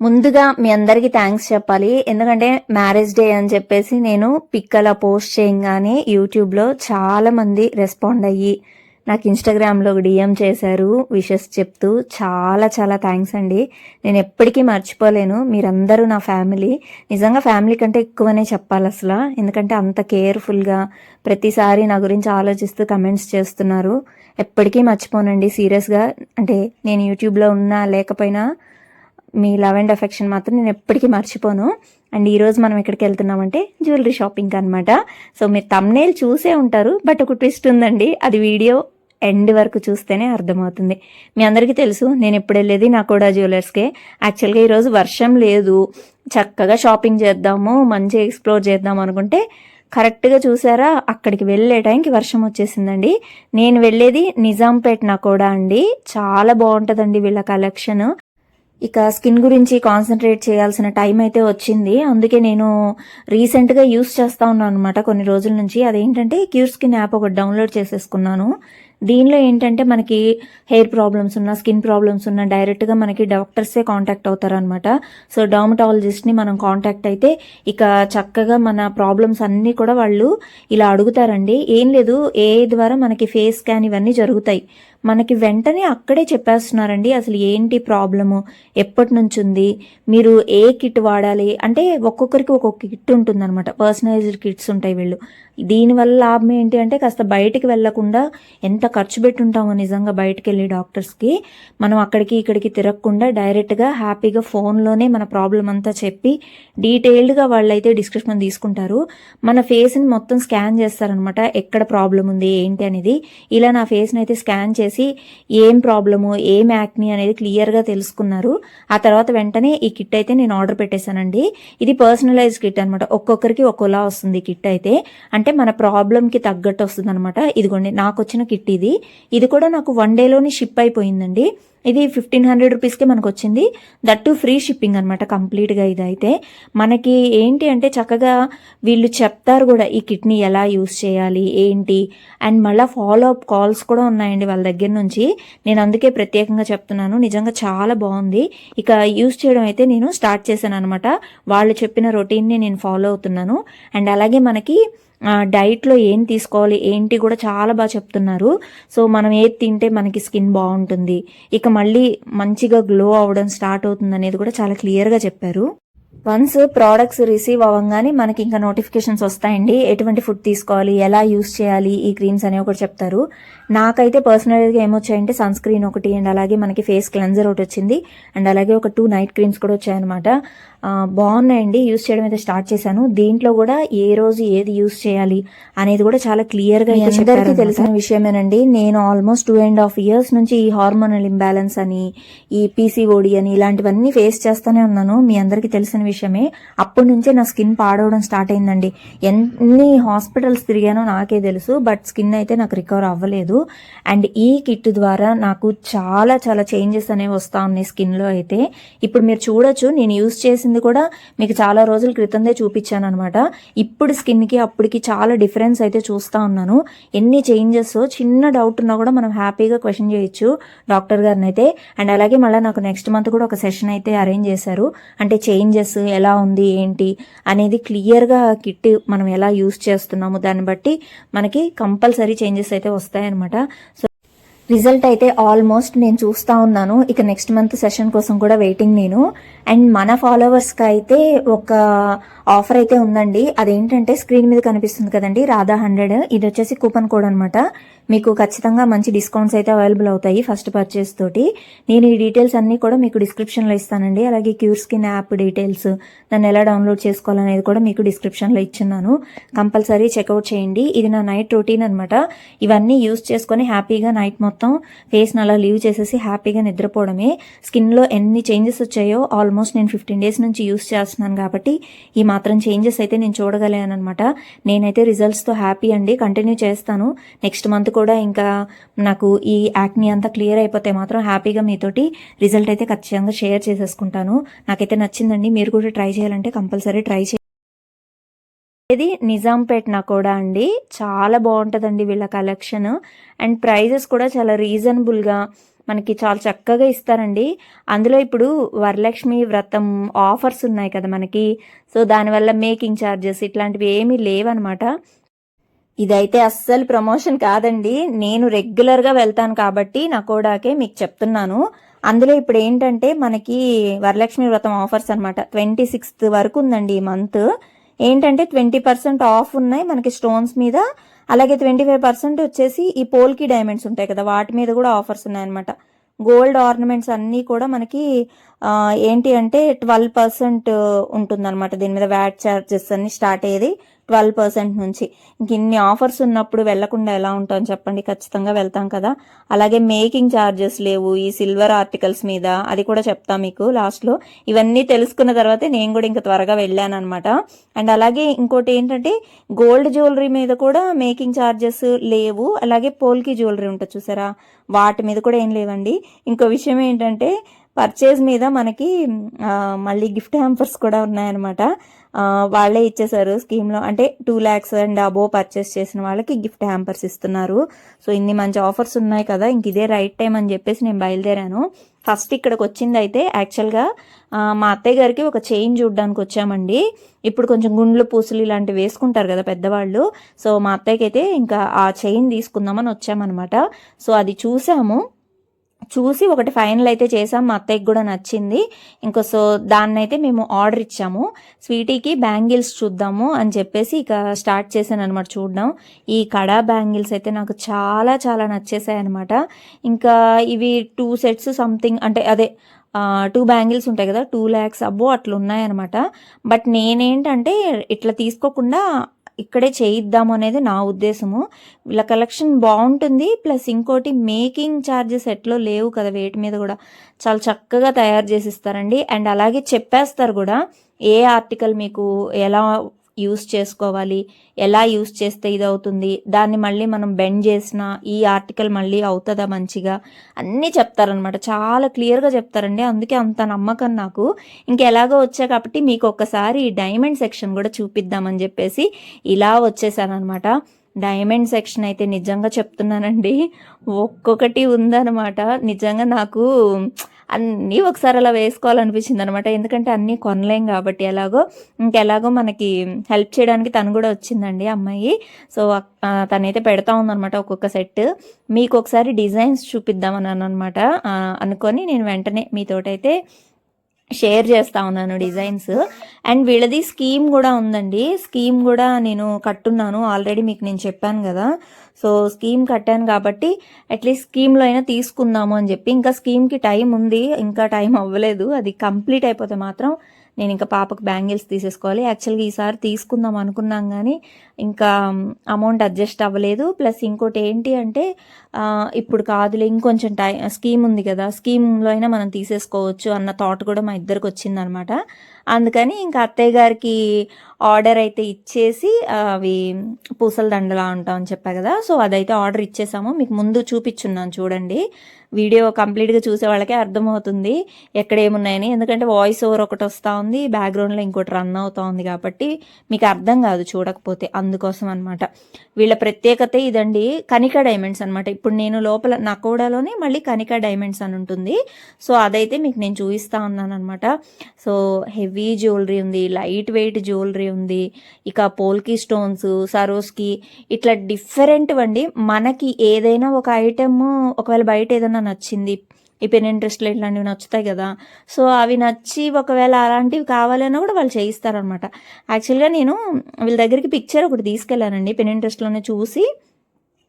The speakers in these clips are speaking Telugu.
ముందుగా మీ అందరికీ థ్యాంక్స్ చెప్పాలి. ఎందుకంటే మ్యారేజ్ డే అని చెప్పేసి నేను పిక్ అలా పోస్ట్ చేయగానే యూట్యూబ్లో చాలా మంది రెస్పాండ్ అయ్యి నాకు ఇన్స్టాగ్రామ్లో డిఎం చేశారు విషెస్ చెప్తూ. చాలా చాలా థ్యాంక్స్ అండి. నేను ఎప్పటికీ మర్చిపోలేను. మీరందరూ నా ఫ్యామిలీ నిజంగా ఫ్యామిలీ కంటే ఎక్కువనే చెప్పాలి అసలు. ఎందుకంటే అంత కేర్ఫుల్గా ప్రతిసారి నా గురించి ఆలోచిస్తూ కమెంట్స్ చేస్తున్నారు. ఎప్పటికీ మర్చిపోనండి. సీరియస్గా అంటే నేను యూట్యూబ్లో ఉన్నా లేకపోయినా మీ లవ్ అండ్ అఫెక్షన్ మాత్రం నేను ఎప్పటికీ మర్చిపోను. అండ్ ఈరోజు మనం ఎక్కడికి వెళ్తున్నామంటే జ్యువెలరీ షాపింగ్ అనమాట సో మీరు తమ్నేల్ చూసే ఉంటారు బట్ ఒక ట్విస్ట్ ఉందండి. అది వీడియో ఎండ్ వరకు చూస్తేనే అర్థమవుతుంది. మీ అందరికీ తెలుసు నేను ఎప్పుడు వెళ్ళేది నా కూడా జ్యువెలర్స్కే యాక్చువల్గా ఈరోజు వర్షం లేదు. చక్కగా షాపింగ్ చేద్దాము మంచిగా ఎక్స్ప్లోర్ చేద్దాం అనుకుంటే కరెక్ట్గా చూసారా? అక్కడికి వెళ్ళే టైంకి వర్షం వచ్చేసిందండి. నేను వెళ్ళేది నిజాంపేట్ నా కూడా అండి. చాలా బాగుంటుందండి వీళ్ళ కలెక్షన్ ఇక స్కిన్ గురించి కాన్సన్ట్రేట్ చేయాల్సిన టైం అయితే వచ్చింది. అందుకే నేను రీసెంట్గా యూస్ చేస్తూ ఉన్నాను అనమాట కొన్ని రోజుల నుంచి. అదేంటంటే క్యూర్ స్కిన్ యాప్ ఒకటి డౌన్లోడ్ చేసేసుకున్నాను. దీనిలో ఏంటంటే మనకి హెయిర్ ప్రాబ్లమ్స్ ఉన్న స్కిన్ ప్రాబ్లమ్స్ ఉన్న డైరెక్ట్గా మనకి డాక్టర్సే కాంటాక్ట్ అవుతారనమాట సో డర్మటాలజిస్ట్ని మనం కాంటాక్ట్ అయితే ఇక చక్కగా మన ప్రాబ్లమ్స్ అన్నీ కూడా వాళ్ళు ఇలా అడుగుతారండి. ఏం లేదు ఏ ద్వారా మనకి ఫేస్ స్కాన్ ఇవన్నీ జరుగుతాయి. మనకి వెంటనే అక్కడే చెప్పేస్తున్నారండి అసలు ఏంటి ప్రాబ్లము ఎప్పటి నుంచి ఉంది మీరు ఏ కిట్ వాడాలి అంటే ఒక్కొక్కరికి ఒక్కొక్క కిట్ ఉంటుంది అనమాట పర్సనలైజ్డ్ కిట్స్ ఉంటాయి వీళ్ళు. దీనివల్ల లాభం ఏంటి అంటే కాస్త బయటికి వెళ్ళకుండా ఎంత ఖర్చు పెట్టుంటామో నిజంగా బయటకు వెళ్ళి డాక్టర్స్కి మనం అక్కడికి ఇక్కడికి తిరగకుండా డైరెక్ట్గా హ్యాపీగా ఫోన్లోనే మన ప్రాబ్లం అంతా చెప్పి డీటెయిల్డ్గా వాళ్ళైతే డిస్క్రిప్షన్ తీసుకుంటారు. మన ఫేస్ని మొత్తం స్కాన్ చేస్తారనమాట ఎక్కడ ప్రాబ్లం ఉంది ఏంటి అనేది. ఇలా నా ఫేస్ని అయితే స్కాన్ చేసి ఏం ప్రాబ్లము ఏం యాక్ని అనేది క్లియర్గా తెలుసుకున్నారు. ఆ తర్వాత వెంటనే ఈ కిట్ అయితే నేను ఆర్డర్ పెట్టేశానండి. ఇది పర్సనలైజ్ కిట్ అనమాట ఒక్కొక్కరికి ఒక్కోలా వస్తుంది కిట్ అయితే. అంటే మన ప్రాబ్లంకి తగ్గట్టు వస్తుంది అనమాట ఇదిగోండి నాకు వచ్చిన కిట్ ఇది. ఇది కూడా నాకు వన్ డేలోనే షిప్ అయిపోయిందండి. ఇది ఫిఫ్టీన్ హండ్రెడ్ రూపీస్కే మనకు వచ్చింది దట్ టు ఫ్రీ షిప్పింగ్ అనమాట కంప్లీట్గా ఇదైతే. మనకి ఏంటి అంటే చక్కగా వీళ్ళు చెప్తారు కూడా ఈ కిట్ని ఎలా యూస్ చేయాలి ఏంటి? అండ్ మళ్ళీ ఫాలో అప్ కాల్స్ కూడా ఉన్నాయండి వాళ్ళ దగ్గర నుంచి. నేను అందుకే ప్రత్యేకంగా చెప్తున్నాను. నిజంగా చాలా బాగుంది. ఇక యూస్ చేయడం అయితే నేను స్టార్ట్ చేశాను అనమాట వాళ్ళు చెప్పిన రొటీన్ని నేను ఫాలో అవుతున్నాను. అండ్ అలాగే మనకి డైట్లో ఏం తీసుకోవాలి ఏంటి కూడా చాలా బాగా చెప్తున్నారు. సో మనం ఏది తింటే మనకి స్కిన్ బాగుంటుంది. ఇక మళ్ళీ మంచిగా గ్లో అవ్వడం స్టార్ట్ అవుతుంది అనేది కూడా చాలా క్లియర్గా చెప్పారు. వన్స్ ప్రోడక్ట్స్ రిసీవ్ అవ్వగానే మనకి ఇంకా నోటిఫికేషన్స్ వస్తాయండి. ఎటువంటి ఫుడ్ తీసుకోవాలి ఎలా యూస్ చేయాలి ఈ క్రీమ్స్ అనేవి ఒకటి చెప్తారు. నాకైతే పర్సనల్గా ఏమొచ్చాయంటే సన్ స్క్రీన్ ఒకటి అండ్ అలాగే మనకి ఫేస్ క్లెన్జర్ ఒకటి వచ్చింది. అండ్ అలాగే ఒక టూ నైట్ క్రీమ్స్ కూడా వచ్చాయన్నమాట. బాగున్నాయండి. యూస్ చేయడం అయితే స్టార్ట్ చేశాను. దీంట్లో కూడా ఏ రోజు ఏది యూస్ చేయాలి అనేది కూడా చాలా క్లియర్గా అందరికీ తెలిసిన విషయమేనండి. నేను almost two and half years నుంచి ఈ హార్మోనల్ ఇంబ్యాలెన్స్ అని ఈ పీసీఓడి అని ఇలాంటివన్నీ ఫేస్ చేస్తూనే ఉన్నాను. మీ అందరికీ తెలిసిన విషయమే. అప్పటి నుంచే నా స్కిన్ పాడవడం స్టార్ట్ అయిందండి. ఎన్ని హాస్పిటల్స్ తిరిగానో నాకే తెలుసు బట్ స్కిన్ అయితే నాకు రికవర్ అవ్వలేదు. అండ్ ఈ కిట్ ద్వారా నాకు చాలా చాలా చేంజెస్ అనేవి వస్తా ఉన్నాయి స్కిన్లో అయితే. ఇప్పుడు మీరు చూడొచ్చు నేను యూస్ చేసింది కూడా మీకు చాలా రోజుల క్రితందే చూపించాను అనమాట ఇప్పుడు స్కిన్కి అప్పటికి చాలా డిఫరెన్స్ అయితే చూస్తూ ఉన్నాను. ఎన్ని చేంజెస్ చిన్న డౌట్ ఉన్నా కూడా మనం హ్యాపీగా క్వశ్చన్ చేయొచ్చు డాక్టర్ గారిని అయితే అండ్ అలాగే మళ్ళీ నాకు నెక్స్ట్ మంత్ కూడా ఒక సెషన్ అయితే అరేంజ్ చేశారు. అంటే చేంజెస్ ఎలా ఉంది ఏంటి అనేది క్లియర్గా కిట్ మనం ఎలా యూస్ చేస్తున్నాము దాన్ని బట్టి మనకి కంపల్సరీ చేంజెస్ అయితే వస్తాయన్నమాట. సో రిజల్ట్ అయితే ఆల్మోస్ట్ నేను చూస్తూ ఉన్నాను. ఇక నెక్స్ట్ మంత్ సెషన్ కోసం కూడా వెయిటింగ్ నేను. అండ్ మన ఫాలోవర్స్కి అయితే ఒక ఆఫర్ అయితే ఉందండి. అదేంటంటే స్క్రీన్ మీద కనిపిస్తుంది కదండి రాధా హండ్రెడ్ ఇది వచ్చేసి కూపన్ కోడ్ అనమాట మీకు ఖచ్చితంగా మంచి డిస్కౌంట్స్ అయితే అవైలబుల్ అవుతాయి ఫస్ట్ పర్చేస్ తోటి. నేను ఈ డీటెయిల్స్ అన్నీ కూడా మీకు డిస్క్రిప్షన్లో ఇస్తానండి. అలాగే క్యూర్ స్కిన్ యాప్ డీటెయిల్స్ దాన్ని ఎలా డౌన్లోడ్ చేసుకోవాలనేది కూడా మీకు డిస్క్రిప్షన్లో ఇచ్చున్నాను. కంపల్సరీ చెక్అవుట్ చేయండి. ఇది నా నైట్ రొటీన్ అనమాట ఇవన్నీ యూస్ చేసుకొని హ్యాపీగా నైట్ మొత్తం ఫేస్ని అలా లీవ్ చేసేసి హ్యాపీగా నిద్రపోవడమే. స్కిన్లో ఎన్ని చేంజెస్ వచ్చాయో ఆల్మోస్ట్ నేను ఫిఫ్టీన్ డేస్ నుంచి యూస్ చేస్తున్నాను కాబట్టి ఈ మాత్రం చేంజెస్ అయితే నేను చూడగలిగాను అనమాట నేనైతే రిజల్ట్స్తో హ్యాపీ అండి. కంటిన్యూ చేస్తాను. నెక్స్ట్ మంత్ కూడా ఇంకా నాకు ఈ యాక్ని అంతా క్లియర్ అయిపోతే మాత్రం హ్యాపీగా మీతోటి రిజల్ట్ అయితే ఖచ్చితంగా షేర్ చేసేసుకుంటాను. నాకైతే నచ్చిందండి. మీరు కూడా ట్రై చేయాలంటే కంపల్సరీ ట్రై చేయండి ఇది నిజాంపేట్ కూడా అండి. చాలా బాగుంటుందండి వీళ్ళ కలెక్షన్. అండ్ ప్రైజెస్ కూడా చాలా రీజనబుల్గా మనకి చాలా చక్కగా ఇస్తారండి. అందులో ఇప్పుడు వరలక్ష్మి వ్రతం ఆఫర్స్ ఉన్నాయి కదా మనకి. సో దానివల్ల మేకింగ్ ఛార్జెస్ ఇట్లాంటివి ఏమీ లేవన్నమాట ఇదైతే అస్సలు ప్రమోషన్ కాదండి. నేను రెగ్యులర్గా వెళ్తాను కాబట్టి నా కోడాకే మీకు చెప్తున్నాను. అందులో ఇప్పుడు ఏంటంటే మనకి వరలక్ష్మి వ్రతం ఆఫర్స్ అనమాట ట్వంటీ సిక్స్త్ వరకు ఉందండి ఈ మంత్ ఏంటంటే ట్వంటీ పర్సెంట్ ఆఫ్ ఉన్నాయి మనకి స్టోన్స్ మీద. అలాగే ట్వంటీ ఫైవ్ పర్సెంట్ వచ్చేసి ఈ పోల్కి డైమండ్స్ ఉంటాయి కదా వాటి మీద కూడా ఆఫర్స్ ఉన్నాయన్నమాట. గోల్డ్ ఆర్నమెంట్స్ అన్నీ కూడా మనకి ఏంటి అంటే ట్వెల్వ్ పర్సెంట్ ఉంటుందన్నమాట. దీని మీద వ్యాట్ ఛార్జెస్ అన్ని స్టార్ట్ అయ్యేది. ట్వెల్వ్ పర్సెంట్ నుంచి. ఇంక ఇన్ని ఆఫర్స్ ఉన్నప్పుడు వెళ్ళకుండా ఎలా ఉంటాం చెప్పండి? ఖచ్చితంగా వెళ్తాం కదా. అలాగే మేకింగ్ ఛార్జెస్ లేవు. ఈ సిల్వర్ ఆర్టికల్స్ మీద అది కూడా చెప్తా మీకు లాస్ట్లో. ఇవన్నీ తెలుసుకున్న తర్వాతే నేను కూడా ఇంకా త్వరగా వెళ్ళాను అనమాట అండ్ అలాగే ఇంకోటి ఏంటంటే గోల్డ్ జ్యువెలరీ మీద కూడా మేకింగ్ ఛార్జెస్ లేవు. అలాగే పోల్కి జ్యువెలరీ ఉంటుంది చూసారా? వాటి మీద కూడా ఏం లేవండి. ఇంకో విషయం ఏంటంటే పర్చేజ్ మీద మనకి మళ్ళీ గిఫ్ట్ హ్యాంపర్స్ కూడా ఉన్నాయన్నమాట. వాళ్ళే ఇచ్చేసారు స్కీమ్లో. అంటే two lakhs and above purchase చేసిన వాళ్ళకి గిఫ్ట్ హ్యాంపర్స్ ఇస్తున్నారు. సో ఇన్ని మంచి ఆఫర్స్ ఉన్నాయి కదా ఇంక ఇదే రైట్ టైం అని చెప్పేసి నేను బయలుదేరాను. ఫస్ట్ ఇక్కడికి వచ్చింది అయితే యాక్చువల్గా మా అత్తయ్య గారికి ఒక చైన్ చూడడానికి వచ్చామండి. ఇప్పుడు కొంచెం గుండ్లు పూసలు ఇలాంటివి వేసుకుంటారు కదా పెద్దవాళ్ళు. సో మా అత్తయ్యకి అయితే ఇంకా ఆ చైన్ తీసుకుందామని వచ్చామన్నమాట. సో అది చూసాము. చూసి ఒకటి ఫైనల్ అయితే చేసాం. మా అత్తయ్యకి కూడా నచ్చింది. ఇంకో సో దాన్నైతే మేము ఆర్డర్ ఇచ్చాము. స్వీటీకి బ్యాంగిల్స్ చూద్దాము అని చెప్పేసి ఇక స్టార్ట్ చేశాను అనమాట చూడడం. ఈ కడా బ్యాంగిల్స్ అయితే నాకు చాలా చాలా నచ్చేసాయి అనమాట ఇంకా ఇవి టూ సెట్స్ సంథింగ్ అంటే అదే టూ బ్యాంగిల్స్ ఉంటాయి కదా టూ ల్యాక్స్ అబ్బో అట్లా ఉన్నాయన్నమాట బట్ నేనేంటంటే ఇట్లా తీసుకోకుండా ఇక్కడే చేయిద్దాము అనేది నా ఉద్దేశము. వీళ్ళ కలెక్షన్ బాగుంటుంది ప్లస్ ఇంకోటి మేకింగ్ ఛార్జెస్ ఎట్లో లేవు కదా వేటి మీద కూడా చాలా చక్కగా తయారు చేసి ఇస్తారండి అండ్ అలాగే చెప్పేస్తారు కూడా ఏ ఆర్టికల్ మీకు ఎలా యూస్ చేసుకోవాలి. ఎలా యూస్ చేస్తే ఇది అవుతుంది దాన్ని మళ్ళీ మనం బెండ్ చేసిన ఈ ఆర్టికల్ మళ్ళీ అవుతుందా మంచిగా? అన్నీ చెప్తారనమాట చాలా క్లియర్గా చెప్తారండి. అందుకే అంత నమ్మకం నాకు. ఇంకెలాగో వచ్చా కాబట్టి మీకు ఒక్కసారి ఈ డైమండ్ సెక్షన్ కూడా చూపిద్దామని చెప్పేసి ఇలా వచ్చేసానమాట డైమండ్ సెక్షన్ అయితే నిజంగా చెప్తున్నానండి. ఒక్కొక్కటి ఉందన్నమాట. నిజంగా నాకు అన్నీ ఒకసారి అలా వేసుకోవాలనిపించింది అనమాట ఎందుకంటే అన్నీ కొనలేం కాబట్టి ఎలాగో ఇంకెలాగో మనకి హెల్ప్ చేయడానికి తను కూడా వచ్చిందండి అమ్మాయి. సో తనైతే పెడతా ఉందనమాట ఒక్కొక్క సెట్. మీకు ఒకసారి డిజైన్స్ చూపిద్దామని అనమాట అనుకొని నేను వెంటనే మీతోటైతే షేర్ చేస్తా ఉన్నాను డిజైన్స్. అండ్ వీళ్ళది స్కీమ్ కూడా ఉందండి. స్కీమ్ కూడా నేను కట్టున్నాను. ఆల్రెడీ మీకు నేను చెప్పాను కదా. సో స్కీమ్ కట్టాను కాబట్టి అట్లీస్ట్ స్కీమ్లో అయినా తీసుకుందాము అని చెప్పి. ఇంకా స్కీమ్కి టైం ఉంది. ఇంకా టైం అవ్వలేదు. అది కంప్లీట్ అయిపోతే మాత్రం నేను ఇంకా పాపకు బ్యాంగిల్స్ తీసేసుకోవాలి. యాక్చువల్గా ఈసారి తీసుకుందాం అనుకున్నాం కానీ ఇంకా అమౌంట్ అడ్జస్ట్ అవ్వలేదు. ప్లస్ ఇంకోటి ఏంటి అంటే ఇప్పుడు కాదులే ఇంకొంచెం టైం స్కీమ్ ఉంది కదా స్కీమ్లో అయినా మనం తీసేసుకోవచ్చు అన్న థాట్ కూడా మా ఇద్దరికి వచ్చిందనమాట. అందుకని ఇంకా అత్తయ్య గారికి ఆర్డర్ అయితే ఇచ్చేసి అవి పూసల దండలా ఉంటామని చెప్పా కదా. సో అదైతే ఆర్డర్ ఇచ్చేసాము. మీకు ముందు చూపించున్నాను చూడండి. వీడియో కంప్లీట్గా చూసే వాళ్ళకే అర్థమవుతుంది ఎక్కడ ఏమున్నాయని. ఎందుకంటే వాయిస్ ఓవర్ ఒకటి వస్తూ ఉంది బ్యాక్గ్రౌండ్లో ఇంకోటి రన్ అవుతూ ఉంది కాబట్టి మీకు అర్థం కాదు చూడకపోతే అందుకోసం అనమాట వీళ్ళ ప్రత్యేకత ఇదండి కనిక డైమండ్స్ అనమాట ఇప్పుడు నేను లోపల నకోడాలోనే మళ్ళీ కనిక డైమండ్స్ అని ఉంటుంది. సో అదైతే మీకు నేను చూపిస్తూ ఉన్నాను అనమాట సో హెవీ జ్యువెలరీ ఉంది లైట్ వెయిట్ జ్యువెలరీ ఉంది ఇక పోల్కి స్టోన్స్ సరోస్కి ఇట్లా డిఫరెంట్ అండి మనకి ఏదైనా ఒక ఐటమ్ ఒకవేళ బయట ఏదైనా నచ్చింది. ఈ పెన్ ఇంట్రెస్ట్లో ఇట్లాంటివి నచ్చుతాయి కదా. సో అవి నచ్చి ఒకవేళ అలాంటివి కావాలన్నా కూడా వాళ్ళు చేయిస్తారనమాట యాక్చువల్గా నేను వీళ్ళ దగ్గరికి పిక్చర్ ఒకటి తీసుకెళ్ళానండి. పెన్ ఇంట్రెస్ట్లోనే చూసి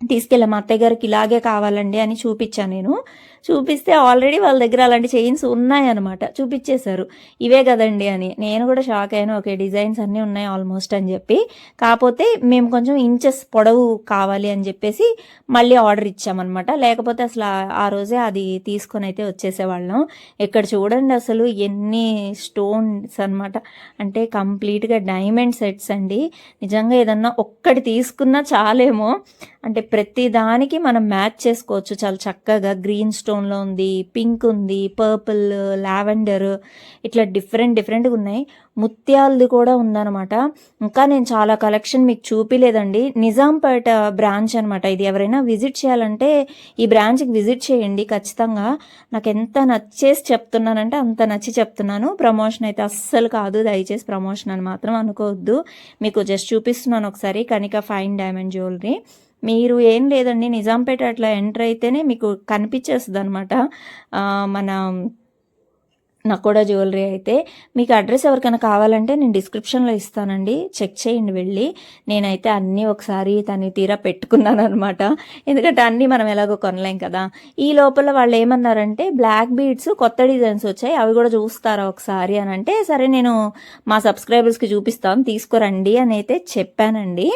తీసుకెళ్ళా మా అత్తయ్య గారికి ఇలాగే కావాలండి అని చూపించాను నేను. చూపిస్తే ఆల్రెడీ వాళ్ళ దగ్గర అలాంటి చైన్స్ ఉన్నాయన్నమాట. చూపించేశారు ఇవే కదండి అని. నేను కూడా షాక్ అయ్యాను. ఓకే డిజైన్స్ అన్నీ ఉన్నాయి ఆల్మోస్ట్ అని చెప్పి. కాకపోతే మేము కొంచెం ఇంచెస్ పొడవు కావాలి అని చెప్పేసి మళ్ళీ ఆర్డర్ ఇచ్చామన్నమాట. లేకపోతే అసలు ఆ- రోజే అది తీసుకొని అయితే వచ్చేసేవాళ్ళం. ఇక్కడ చూడండి అసలు ఎన్ని స్టోన్స్ అనమాట అంటే కంప్లీట్గా డైమండ్ సెట్స్ అండి. నిజంగా ఏదన్నా ఒక్కటి తీసుకున్నా చాలేమో. అంటే ప్రతి దానికి మనం మ్యాచ్ చేసుకోవచ్చు. చాలా చక్కగా గ్రీన్ స్టోన్లో ఉంది పింక్ ఉంది పర్పుల్ లావెండర్ ఇట్లా డిఫరెంట్ డిఫరెంట్గా ఉన్నాయి. ముత్యాలది కూడా ఉందన్నమాట. ఇంకా నేను చాలా కలెక్షన్ మీకు చూపిలేదండి. నిజాంపేట బ్రాంచ్ అనమాట ఇది. ఎవరైనా విజిట్ చేయాలంటే ఈ బ్రాంచ్కి విజిట్ చేయండి ఖచ్చితంగా. నాకు ఎంత నచ్చేసి చెప్తున్నానంటే అంత నచ్చి చెప్తున్నాను. ప్రమోషన్ అయితే అస్సలు కాదు. దయచేసి ప్రమోషన్ అని మాత్రం అనుకోవద్దు. మీకు జస్ట్ చూపిస్తున్నాను ఒకసారి. Kanika fine diamond jewellery. మీరు ఏం లేదండి. నిజాంపేట అట్లా ఎంటర్ అయితేనే మీకు కనిపించేస్తుంది అనమాట మన నకోడా జ్యువెలరీ అయితే మీకు అడ్రస్ ఎవరికైనా కావాలంటే నేను డిస్క్రిప్షన్లో ఇస్తానండి. చెక్ చేయండి వెళ్ళి. నేనైతే అన్నీ ఒకసారి తని తీరా పెట్టుకున్నాను అనమాట ఎందుకంటే అన్నీ మనం ఎలాగో కొనలేం కదా. ఈ లోపల వాళ్ళు ఏమన్నారంటే బ్లాక్ బీడ్స్ కొత్త డిజైన్స్ వచ్చాయి అవి కూడా చూస్తారా ఒకసారి? అని అంటే సరే నేను మా సబ్స్క్రైబర్స్కి చూపిస్తాను తీసుకురండి అని అయితే చెప్పానండి.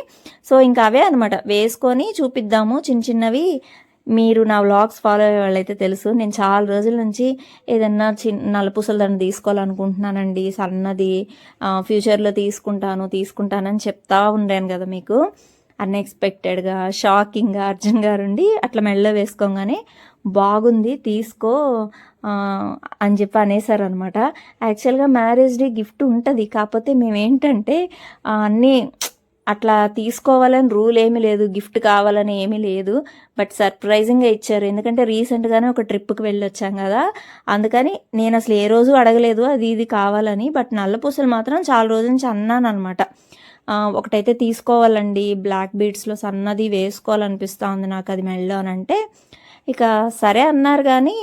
సో ఇంకా అవే అనమాట వేసుకొని చూపిద్దాము చిన్న చిన్నవి. మీరు నా వ్లాగ్స్ ఫాలో అయ్యే వాళ్ళైతే తెలుసు. నేను చాలా రోజుల నుంచి ఏదన్నా చిన్న నలుపుసలు దాన్ని తీసుకోవాలనుకుంటున్నానండి. సన్నది ఫ్యూచర్లో తీసుకుంటాను తీసుకుంటానని చెప్తా ఉండాను కదా మీకు. అన్ఎక్స్పెక్టెడ్గా షాకింగ్గా అర్జున్ గారు ఉండి అట్లా మెల్ల వేసుకోగానే బాగుంది తీసుకో అని చెప్పి అనేసారు అనమాట యాక్చువల్గా మ్యారేజ్ డే గిఫ్ట్ ఉంటుంది. కాకపోతే మేము ఏంటంటే అన్నీ అట్లా తీసుకోవాలని రూల్ ఏమీ లేదు గిఫ్ట్ కావాలని ఏమీ లేదు బట్ సర్ప్రైజింగ్గా ఇచ్చారు. ఎందుకంటే రీసెంట్గానే ఒక ట్రిప్కి వెళ్ళొచ్చాం కదా అందుకని నేను అసలు ఏ రోజు అడగలేదు అది ఇది కావాలని బట్ నల్ల పూసలు మాత్రం చాలా రోజుల నుంచి అన్నాను అనమాట ఒకటైతే తీసుకోవాలండి బ్లాక్ బీడ్స్లో సన్నది వేసుకోవాలనిపిస్తూ ఉంది నాకు అది మెళ్ళో అని అంటే ఇక సరే అన్నారు కానీ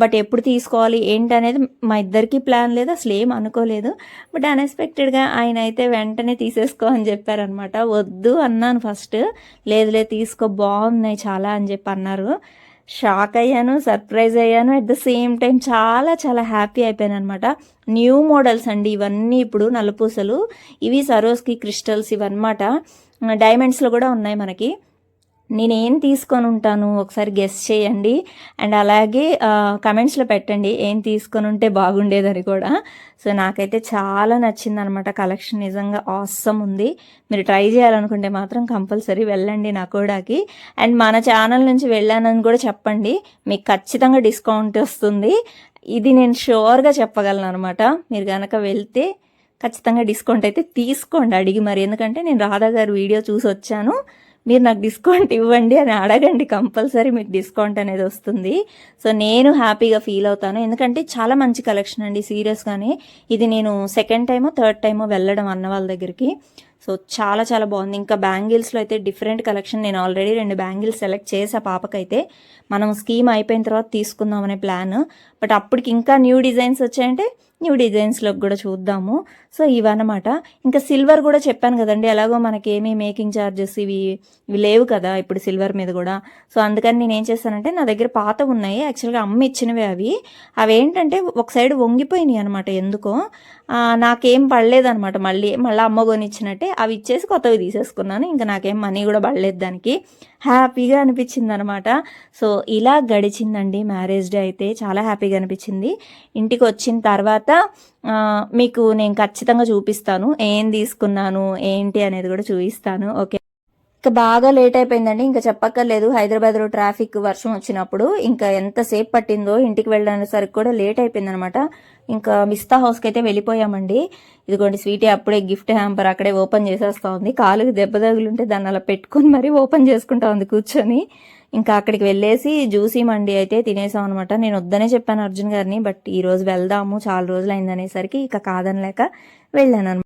బట్ ఎప్పుడు తీసుకోవాలి ఏంటి అనేది మా ఇద్దరికి ప్లాన్ లేదు అసలు ఏం అనుకోలేదు. బట్ అన్ఎక్స్పెక్టెడ్గా ఆయన అయితే వెంటనే తీసేసుకో అని చెప్పారనమాట. వద్దు అన్నాను ఫస్ట్. లేదు లేదు తీసుకో బాగున్నాయి చాలా అని చెప్పి అన్నారు. షాక్ అయ్యాను సర్ప్రైజ్ అయ్యాను. అట్ ద సేమ్ టైం చాలా చాలా హ్యాపీ అయిపోయాను అనమాట న్యూ మోడల్స్ అండి ఇవన్నీ ఇప్పుడు నలుపూసలు. ఇవి సరోస్కి క్రిస్టల్స్ ఇవన్నమాట. డైమండ్స్లో కూడా ఉన్నాయి మనకి. నేనేం తీసుకొని ఉంటాను? ఒకసారి గెస్ చేయండి. అండ్ అలాగే కమెంట్స్లో పెట్టండి. ఏం తీసుకొని ఉంటే బాగుండేదని కూడా. సో నాకైతే చాలా నచ్చింది అనమాట కలెక్షన్ నిజంగా ఆసమ్ ఉంది. మీరు ట్రై చేయాలనుకుంటే మాత్రం కంపల్సరీ వెళ్ళండి నా కూడాకి. అండ్ మన ఛానల్ నుంచి వెళ్ళానని కూడా చెప్పండి. మీకు ఖచ్చితంగా డిస్కౌంట్ వస్తుంది. ఇది నేను షూర్గా చెప్పగలను అనమాట మీరు కనుక వెళ్తే ఖచ్చితంగా డిస్కౌంట్ అయితే తీసుకోండి. అడిగి మరి. ఎందుకంటే నేను రాధా గారు వీడియో చూసి వచ్చాను. మీరు నాకు డిస్కౌంట్ ఇవ్వండి అని అడగండి కంపల్సరీ మీకు డిస్కౌంట్ అనేది వస్తుంది. సో నేను హ్యాపీగా ఫీల్ అవుతాను. ఎందుకంటే చాలా మంచి కలెక్షన్ అండి సీరియస్గానే ఇది నేను సెకండ్ టైమో థర్డ్ టైమో వెళ్ళడం అన్న వాళ్ళ దగ్గరికి. సో చాలా చాలా బాగుంది. ఇంకా బ్యాంగిల్స్లో అయితే డిఫరెంట్ కలెక్షన్ నేను ఆల్రెడీ రెండు బ్యాంగిల్స్ సెలెక్ట్ చేసా పాపకైతే. మనం స్కీమ్ అయిపోయిన తర్వాత తీసుకుందాం అనే ప్లాన్. బట్ అప్పటికి ఇంకా న్యూ డిజైన్స్ వచ్చాయంటే న్యూ డిజైన్స్లోకి కూడా చూద్దాము. సో ఇవన్నమాట. ఇంకా సిల్వర్ కూడా చెప్పాను కదండి ఎలాగో మనకి ఏమీ మేకింగ్ ఛార్జెస్ ఇవి ఇవి లేవు కదా ఇప్పుడు సిల్వర్ మీద కూడా. సో అందుకని నేను ఏం చేస్తానంటే నా దగ్గర పాత ఉన్నాయి యాక్చువల్గా అమ్మ ఇచ్చినవి అవి. అవి ఏంటంటే ఒక సైడ్ వంగిపోయినాయి అనమాట ఎందుకో. నాకేం పడలేదనమాట మళ్ళీ మళ్ళీ అమ్మ కొనిచ్చినట్టే అవి ఇచ్చేసి కొత్తవి తీసేసుకున్నాను. ఇంకా నాకేం మనీ కూడా పడలేదు దానికి. హ్యాపీగా అనిపించింది అనమాట సో ఇలా గడిచిందండి మ్యారేజ్ డే అయితే. చాలా హ్యాపీగా అనిపించింది. ఇంటికి వచ్చిన తర్వాత మీకు నేను ఖచ్చితంగా చూపిస్తాను. ఏం తీసుకున్నాను ఏంటి అనేది కూడా చూపిస్తాను. ఓకే. ఇంకా బాగా లేట్ అయిపోయిందండి. ఇంకా చెప్పక్కర్లేదు. హైదరాబాద్లో ట్రాఫిక్ వర్షం వచ్చినప్పుడు ఇంకా ఎంతసేపు పట్టిందో ఇంటికి వెళ్ళడానికి కూడా లేట్ అయిపోయిందనమాట. ఇంకా మిస్తా హౌస్కి అయితే వెళ్ళిపోయామండి. ఇదిగోండి స్వీటీ అప్పుడే గిఫ్ట్ హ్యాంపర్ అక్కడే ఓపెన్ చేసేస్తా ఉంది. కాలుకి దెబ్బ తగులుంటే దాన్ని అలా పెట్టుకొని మరీ ఓపెన్ చేసుకుంటా ఉంది కూర్చొని. ఇంకా అక్కడికి వెళ్ళేసి జ్యూసీ మండి అయితే తినేసాం అనమాట నేను వద్దనే చెప్పాను అర్జున్ గారిని బట్ ఈ రోజు వెళ్దాము చాలా రోజులు అయిందనేసరికి ఇక కాదనలేక వెళ్ళాను